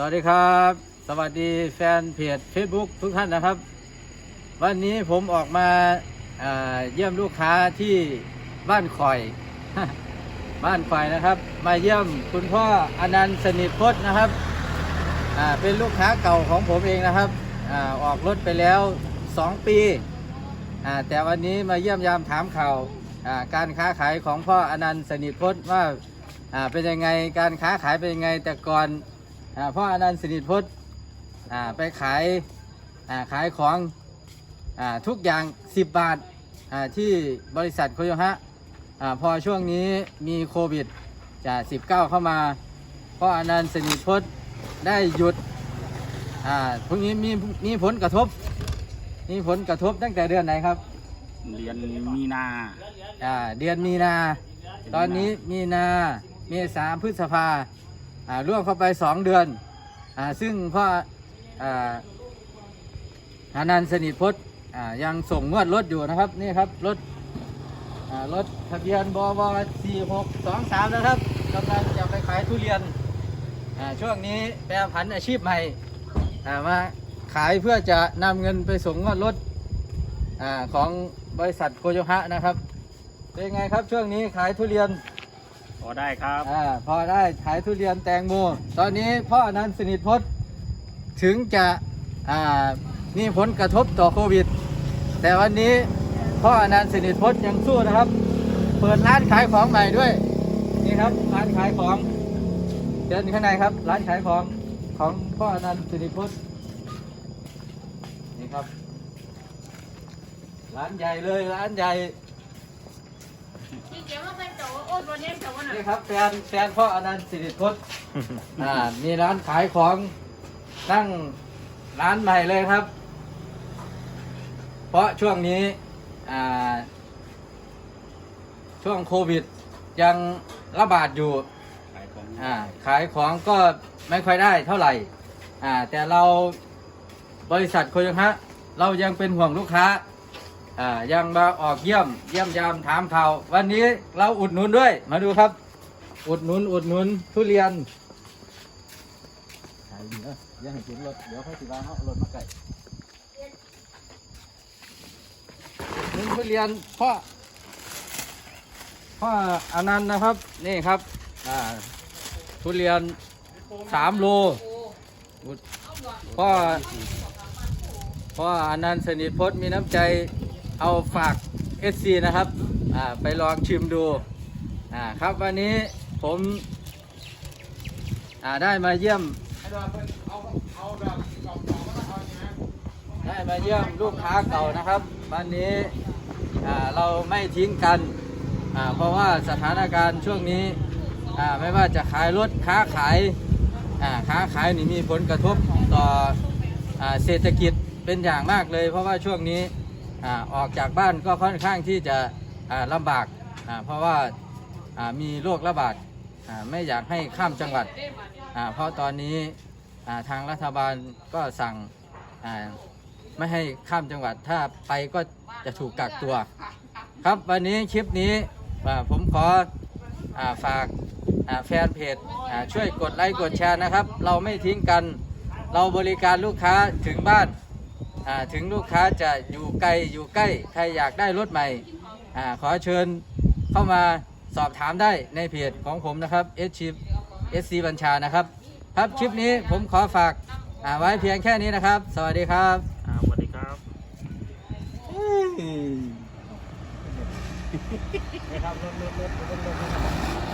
สวัสดีครับ สวัสดีแฟนเพจ Facebook ทุกท่านนะครับ วันนี้ผมออกมาอ่าเยี่ยมลูกค้าที่บ้านคอย บ้านคอยนะครับ มาเยี่ยมคุณพ่ออนันต์สนิทพจน์นะครับเป็นลูกค้าเก่าของผมเองนะครับอออกรถไปแล้ว 2 ปี แต่วันนี้มาเยี่ยมยามถามข่าวาการค้าขายของพ่ออนันต์สนิทพจน์ว่าเป็นยังไงการค้าขายเป็นยังไงแต่ก่อน อาพ่ออนันต์สนิทพจน์อ่าไปขายอ่าขายของอาทุกอย่าง 10 บาทอ่าที่บริษัทโคโยฮะอาพอช่วงนี้มีโควิดจะ19 เข้ามาเพราะอนันต์สนิทพจน์ได้หยุดอ่าพวกนี้มีมีผลกระทบ มีผลกระทบตั้งแต่เดือนไหนครับ เรียนมีนาอ่าเดือนมีนา ตอนนี้มีนาเมษาพฤษภาอ่า ร่วมเข้าไป 2 เดือนอซึ่งพ่ออานันต์สนิทพจน์ยังส่งงวดรถอยู่นะครับนี่ครับรถรถทะเบียนบว4623นะครับกำลังจะไปขายทุเรียนช่วงนี้แปรผันอาชีพใหม่มาขายเพื่อจะนำเงินไปส่งงวดรถอของบริษัทโคโยฮะนะครับเป็นไงครับช่วงนี้ขายทุเรียน อได้ครับอาพอได้ขายทุเรียนแตงโม ตอนนี้พ่ออนันต์สนิทพจน์ถึงจะอ่ามีผลกระทบต่อโควิด แต่วันนี้พ่ออนันต์สนิทพจน์ยังสู้นะครับ เปิดร้านขายของใหม่ด้วย นี่ครับร้านขายของเดินข้างในครับ ร้านขายของของพ่ออนันต์สนิทพจน์นี่ครับ ร้านใหญ่เลยร้านใหญ่ เกียวว่าเป็นโจโอ้ยวันนี้โจวันไหนนี่ครับแฟนแฟนพ่ออนันต์สิริพจน์อ่ามีร้านขายของตั้งร้านใหม่เลยครับ เพราะช่วงนี้อ่าช่วงโควิดยังระบาดอยู่ขายของอ่าขายของก็ไม่ค่อยได้เท่าไหร่อ่าแต่เราบริษัทโคโยฮะเรายังเป็นห่วงลูกค้า อ่ายังมาออกเยี่ยมเยี่ยมยามถามข่าววันนี้เราอุดหนุนด้วย มาดูครับ อุดหนุนอุดหนุนทุเรียนขายดีเนอะอย่าให้ถึงรถเดี๋ยวเขาสิวาเขาเอารถมาไก่หนุนทุเรียนพ่อพ่ออนันต์นะครับนี่ครับอ่าทุเรียนสามโลพ่อพ่ออนันต์สนิทพจน์มีน้ำใจ เอาฝากเอสซีนะครับอ่าไปลองชิมดูอ่าครับวันนี้ผมอ่าได้มาเยี่ยมได้มาเยี่ยมลูกค้าเก่านะครับ วันนี้อ่าเราไม่ทิ้งกันอ่าเพราะว่าสถานการณ์ช่วงนี้อ่าไม่ว่าจะขายรถค้าขายอ่าค้าขายนี่มีผลกระทบต่ออาเศรษฐกิจเป็นอย่างมากเลย เพราะว่าช่วงนี้ ออกจากบ้านก็ค่อนข้างที่จะอ่าลำบาก เพราะว่ามีโรคระบาดไม่อยากให้ข้ามจังหวัด เพราะตอนนี้ทางรัฐบาลก็สั่งไม่ให้ข้ามจังหวัด ถ้าไปก็จะถูกกักตัว ครับวันนี้คลิปนี้ผมขออฝากแฟนเพจช่วยกดไลค์กดแชร์นะครับ เราไม่ทิ้งกัน เราบริการลูกค้าถึงบ้าน ถึงลูกค้าจะอยู่ไกลอยู่ใกล้ ใครอยากได้รถใหม่อาขอเชิญเข้ามาสอบถามได้ในเพจของผมนะครับ S ชิ S C บัญชานะครับ ครับคลิปนี้ผมขอฝากอ่าไว้เพียงแค่นี้นะครับ สวัสดีครับอ่าสวัสดีครับนี่ครับรถรถรถรถรถ